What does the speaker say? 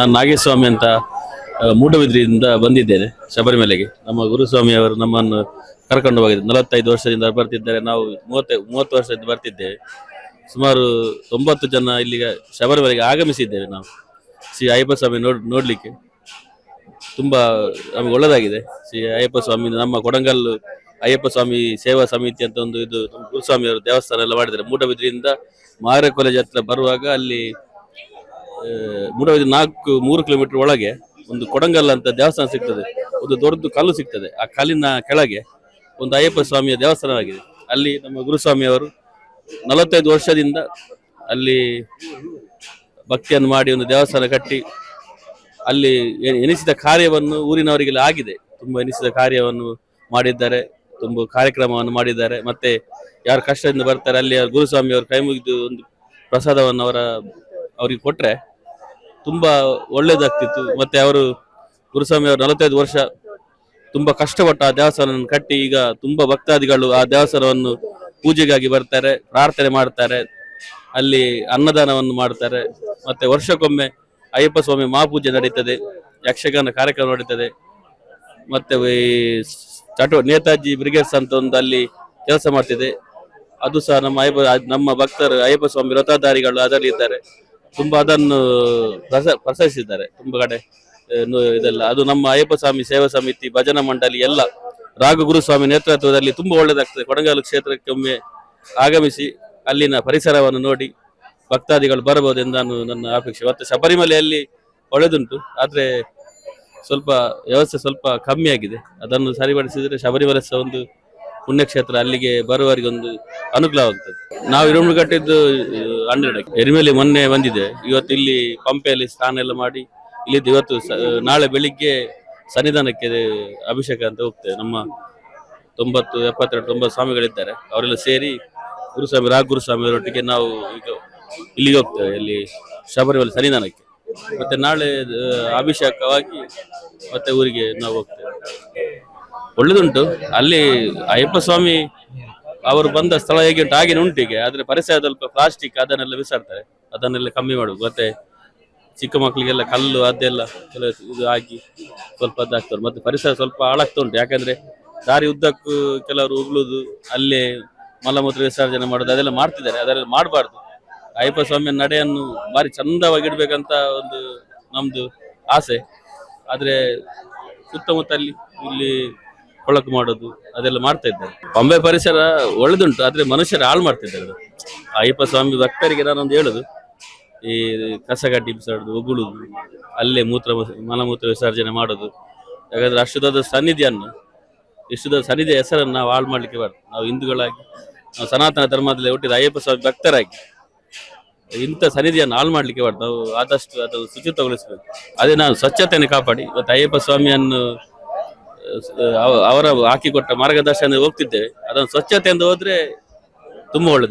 ನಾನು ನಾಗೇಸ್ವಾಮಿ ಅಂತ ಮೂಡಬಿದ್ರಿಯಿಂದ ಬಂದಿದ್ದೇನೆ ಶಬರಿಮಲೆಗೆ. ನಮ್ಮ ಗುರುಸ್ವಾಮಿ ಅವರು ನಮ್ಮನ್ನು ಕರ್ಕೊಂಡು ಹೋಗಿದ್ದೆ ನಲವತ್ತೈದು ವರ್ಷದಿಂದ ಬರ್ತಿದ್ದಾರೆ. ನಾವು ಮೂವತ್ತೈ, ಮೂವತ್ತು ವರ್ಷದಿಂದ ಬರ್ತಿದ್ದೇವೆ. ಸುಮಾರು ತೊಂಬತ್ತು ಜನ ಇಲ್ಲಿಗೆ ಶಬರಿಮಲೆಗೆ ಆಗಮಿಸಿದ್ದೇವೆ ನಾವು. ಶ್ರೀ ಅಯ್ಯಪ್ಪ ಸ್ವಾಮಿ ನೋಡ್, ನೋಡಲಿಕ್ಕೆ. ತುಂಬ, ನಮಗೆ ಒಳ್ಳೆಯದಾಗಿದೆ ಶ್ರೀ ಅಯ್ಯಪ್ಪ ಸ್ವಾಮಿ ನಮ್ಮ ಕೊಡಂಗಲ್ಲು ಅಯ್ಯಪ್ಪ ಸ್ವಾಮಿ ಸೇವಾ ಸಮಿತಿ ಅಂತ ಒಂದು ಇದು, ಗುರುಸ್ವಾಮಿ ಅವರು ದೇವಸ್ಥಾನ ಎಲ್ಲ ಮಾಡಿದ್ದಾರೆ. ಮೂಡಬಿದ್ರಿಯಿಂದ ಮಾರೆ ಕಾಲೇಜ್ ಹತ್ರ ಬರುವಾಗ ಅಲ್ಲಿ ಆ, ಮೂಡಬಿದ್ರೆ ನಾಲ್ಕು ಮೂರು ಕಿಲೋಮೀಟರ್ ಒಳಗೆ ಒಂದು ಕೊಡಂಗಲ್ ಅಂತ ದೇವಸ್ಥಾನ ಸಿಗ್ತದೆ. ಒಂದು ದೊಡ್ಡದು ಕಲ್ಲು ಸಿಗ್ತದೆ. ಆ ಕಲ್ಲಿನ ಕೆಳಗೆ ಒಂದು ಅಯ್ಯಪ್ಪ ಸ್ವಾಮಿಯ ದೇವಸ್ಥಾನವಾಗಿದೆ ಅಲ್ಲಿ ನಮ್ಮ ಗುರುಸ್ವಾಮಿ ಅವರು ನಲವತ್ತೈದು ವರ್ಷದಿಂದ ಅಲ್ಲಿ ಭಕ್ತಿಯನ್ನು ಮಾಡಿ ಒಂದು ದೇವಸ್ಥಾನ ಕಟ್ಟಿ ಅಲ್ಲಿ ಎನಿಸಿದ ಕಾರ್ಯವನ್ನು ಊರಿನವರಿಗೆಲ್ಲ ಆಗಿದೆ. ತುಂಬ ಎನಿಸಿದ ಕಾರ್ಯವನ್ನು ಮಾಡಿದ್ದಾರೆ. ತುಂಬ ಕಾರ್ಯಕ್ರಮವನ್ನು ಮಾಡಿದ್ದಾರೆ. ಮತ್ತೆ ಯಾರು ಕಷ್ಟದಿಂದ ಬರ್ತಾರೆ ಅಲ್ಲಿ ಗುರುಸ್ವಾಮಿಯವರು ಕೈ ಮುಗಿದು ಒಂದು ಪ್ರಸಾದವನ್ನು ಅವರ ಅವರಿಗೆ ಕೊಟ್ರೆ ತುಂಬಾ ಒಳ್ಳೇದಾಗ್ತಿತ್ತು. ಮತ್ತೆ ಅವರು ಗುರುಸ್ವಾಮಿ ಅವರು ನಲವತ್ತೈದು ವರ್ಷ ತುಂಬಾ ಕಷ್ಟಪಟ್ಟು ಆ ದೇವಸ್ಥಾನವನ್ನು ಕಟ್ಟಿ ಈಗ ತುಂಬಾ ಭಕ್ತಾದಿಗಳು ಆ ದೇವಸ್ಥಾನವನ್ನು ಪೂಜೆಗಾಗಿ ಬರ್ತಾರೆ, ಪ್ರಾರ್ಥನೆ ಮಾಡ್ತಾರೆ, ಅಲ್ಲಿ ಅನ್ನದಾನವನ್ನು ಮಾಡ್ತಾರೆ. ಮತ್ತೆ ವರ್ಷಕ್ಕೊಮ್ಮೆ ಅಯ್ಯಪ್ಪ ಸ್ವಾಮಿ ಮಹಾಪೂಜೆ ನಡೀತದೆ, ಯಕ್ಷಗಾನ ಕಾರ್ಯಕ್ರಮ ನಡೀತದೆ. ಮತ್ತೆ ಈ ಚಟು, ನೇತಾಜಿ ಬ್ರಿಗೇಡ್ಸ್ ಅಂತ ಒಂದು ಅಲ್ಲಿ ಕೆಲಸ ಮಾಡ್ತಿದೆ. ಅದು ಸಹ ನಮ್ಮ ಅಯ್ಯಪ್ಪ, ನಮ್ಮ ಭಕ್ತರು ಅಯ್ಯಪ್ಪ ಸ್ವಾಮಿ ವ್ರತಧಾರಿಗಳು ಅದರಲ್ಲಿ ಇದ್ದಾರೆ ತುಂಬಾ ಅದನ್ನು ಪ್ರಸ- ಪ್ರಶಂಸಿಸಿದ್ದಾರೆ ತುಂಬಾ ಕಡೆ ಇದೆಲ್ಲ. ಅದು ನಮ್ಮ ಅಯ್ಯಪ್ಪ ಸ್ವಾಮಿ ಸೇವಾ ಸಮಿತಿ, ಭಜನಾ ಮಂಡಳಿ ಎಲ್ಲ ರಾಘು ಗುರುಸ್ವಾಮಿ ನೇತೃತ್ವದಲ್ಲಿ ತುಂಬಾ ಒಳ್ಳೆದಾಗ್ತದೆ ಕೊಡಗಾಲು ಕ್ಷೇತ್ರಕ್ಕೆ ಒಮ್ಮೆ ಆಗಮಿಸಿ ಅಲ್ಲಿನ ಪರಿಸರವನ್ನು ನೋಡಿ ಭಕ್ತಾದಿಗಳು ಬರಬಹುದೆಂದು ನಾನು ನನ್ನ ಅಪೇಕ್ಷೆ. ಮತ್ತೆ ಶಬರಿಮಲೆಯಲ್ಲಿ ಒಳ್ಳೆದುಂಟು. ಆದ್ರೆ ಸ್ವಲ್ಪ ವ್ಯವಸ್ಥೆ ಸ್ವಲ್ಪ ಕಮ್ಮಿ ಆಗಿದೆ. ಅದನ್ನು ಸರಿಪಡಿಸಿದ್ರೆ ಶಬರಿಮಲೆ ಸಹ ಒಂದು ಪುಣ್ಯಕ್ಷೇತ್ರ ಅಲ್ಲಿಗೆ ಬರುವವರಿಗೆ ಒಂದು ಅನುಕೂಲವಾಗ್ತದೆ ನಾವು ಇರುಮುಳು ಕಟ್ಟಿದ್ದು ಹಂಡ್ರೆಡ್ ಎರಿಮೇಲಿ ಮೊನ್ನೆ ಬಂದಿದೆ. ಇವತ್ತು ಇಲ್ಲಿ ಪಂಪೆಯಲ್ಲಿ ಸ್ನಾನ ಎಲ್ಲ ಮಾಡಿ ಇಲ್ಲಿದ್ದು ಇವತ್ತು ನಾಳೆ ಬೆಳಿಗ್ಗೆ ಸನ್ನಿಧಾನಕ್ಕೆ ಅಭಿಷೇಕ ಅಂತ ಹೋಗ್ತೇವೆ. ನಮ್ಮ ತೊಂಬತ್ತು, ಎಪ್ಪತ್ತೆರಡು, ತೊಂಬತ್ತು ಸ್ವಾಮಿಗಳಿದ್ದಾರೆ. ಅವರೆಲ್ಲ ಸೇರಿ ಗುರುಸ್ವಾಮಿ ರಾಘ ಗುರುಸ್ವಾಮಿ ಅವರೊಟ್ಟಿಗೆ ನಾವು ಈಗ ಇಲ್ಲಿಗೆ ಹೋಗ್ತೇವೆ, ಇಲ್ಲಿ ಶಬರಿಮಲೆ ಸನ್ನಿಧಾನಕ್ಕೆ. ಮತ್ತೆ ನಾಳೆ ಅಭಿಷೇಕವಾಗಿ ಮತ್ತೆ ಊರಿಗೆ ನಾವು ಹೋಗ್ತೇವೆ. ಒಳ್ಳೆದುಂಟು. ಅಲ್ಲಿ ಅಯ್ಯಪ್ಪ ಸ್ವಾಮಿ ಅವರು ಬಂದ ಸ್ಥಳ ಹೇಗೆ ಉಂಟು? ಹಾಗೆ ಉಂಟು ಈಗ ಆದ್ರೆ ಪರಿಸರ ಸ್ವಲ್ಪ ಪ್ಲಾಸ್ಟಿಕ್ ಅದನ್ನೆಲ್ಲ ಬಿಸಾಡ್ತಾರೆ ಅದನ್ನೆಲ್ಲ ಕಮ್ಮಿ ಮಾಡುದು. ಮತ್ತೆ ಚಿಕ್ಕ ಮಕ್ಕಳಿಗೆಲ್ಲ ಕಲ್ಲು, ಅದೆಲ್ಲ ಇದು ಹಾಕಿ ಸ್ವಲ್ಪ ಅದಾಗ್ತಾರೆ ಮತ್ತೆ ಪರಿಸರ ಸ್ವಲ್ಪ ಹಾಳಾಗ್ತಾ ಉಂಟು. ಯಾಕಂದ್ರೆ ದಾರಿ ಉದ್ದಕ್ಕೂ ಕೆಲವರು ಉಗುಳುದು, ಅಲ್ಲೇ ಮಲಮೂತ್ರ ವಿಸರ್ಜನೆ ಮಾಡೋದು, ಅದೆಲ್ಲ ಮಾಡ್ತಿದ್ದಾರೆ. ಅದೆಲ್ಲ ಮಾಡಬಾರ್ದು. ಅಯ್ಯಪ್ಪ ಸ್ವಾಮಿಯ ನಡೆಯನ್ನು ಭಾರಿ ಚಂದವಾಗಿ ಇಡ್ಬೇಕಂತ ಒಂದು ನಮ್ದು ಆಸೆ. ಆದ್ರೆ ಸುತ್ತಮುತ್ತಲ್ಲಿ ಇಲ್ಲಿ ಕೊಳಕು ಮಾಡೋದು, ಅದೆಲ್ಲ ಮಾಡ್ತಾ ಇದ್ದಾರೆ. ಬೊಂಬೆ ಪರಿಸರ ಒಳ್ಳೆದುಂಟು, ಆದ್ರೆ ಮನುಷ್ಯರು ಹಾಳು ಮಾಡ್ತಿದ್ದಾರೆ. ಅಯ್ಯಪ್ಪ ಸ್ವಾಮಿ ಭಕ್ತರಿಗೆ ನಾನೊಂದು ಹೇಳುದು. ಈ ಕಸ ಕಸಗಡ್ಡಿ ಬಿಸಾಡುದು, ಉಗುಳುದು, ಅಲ್ಲೇ ಮೂತ್ರ ಮಲಮೂತ್ರ ವಿಸರ್ಜನೆ ಮಾಡೋದು. ಯಾಕಂದ್ರೆ ಅಷ್ಟು ದೊಡ್ಡ ಸನ್ನಿಧಿಯನ್ನು, ಇಷ್ಟು ದೊಡ್ಡ ಸನ್ನಿಧಿಯ ಹೆಸರನ್ನು ನಾವು ಹಾಳು ಮಾಡ್ಲಿಕ್ಕೆ ಬಾರ್ದು. ನಾವು ಹಿಂದೂಗಳಾಗಿ, ನಾವು ಸನಾತನ ಧರ್ಮದಲ್ಲಿ ಹುಟ್ಟಿದ ಅಯ್ಯಪ್ಪ ಸ್ವಾಮಿ ಭಕ್ತರಾಗಿ, ಇಂಥ ಸನ್ನಿಧಿಯನ್ನು ಹಾಳು ಮಾಡ್ಲಿಕ್ಕೆ ಬಾರ್ದು. ನಾವು ಆದಷ್ಟು ಅದು ಶುಚಿತ್ವಗೊಳಿಸಬೇಕು. ಅದೇ ನಾವು ಸ್ವಚ್ಛತೆಯನ್ನು ಕಾಪಾಡಿ ಮತ್ತು ಅಯ್ಯಪ್ಪ ಸ್ವಾಮಿಯನ್ನು ಅವ- ಅವರ ಹಾಕಿಕೊಟ್ಟ ಮಾರ್ಗದರ್ಶನ ಹೋಗ್ತಿದ್ದೇವೆ. ಅದನ್ನು ಸ್ವಚ್ಛತೆಯಿಂದ ಹೋದ್ರೆ ತುಂಬಾ ಒಳ್ಳೇದು.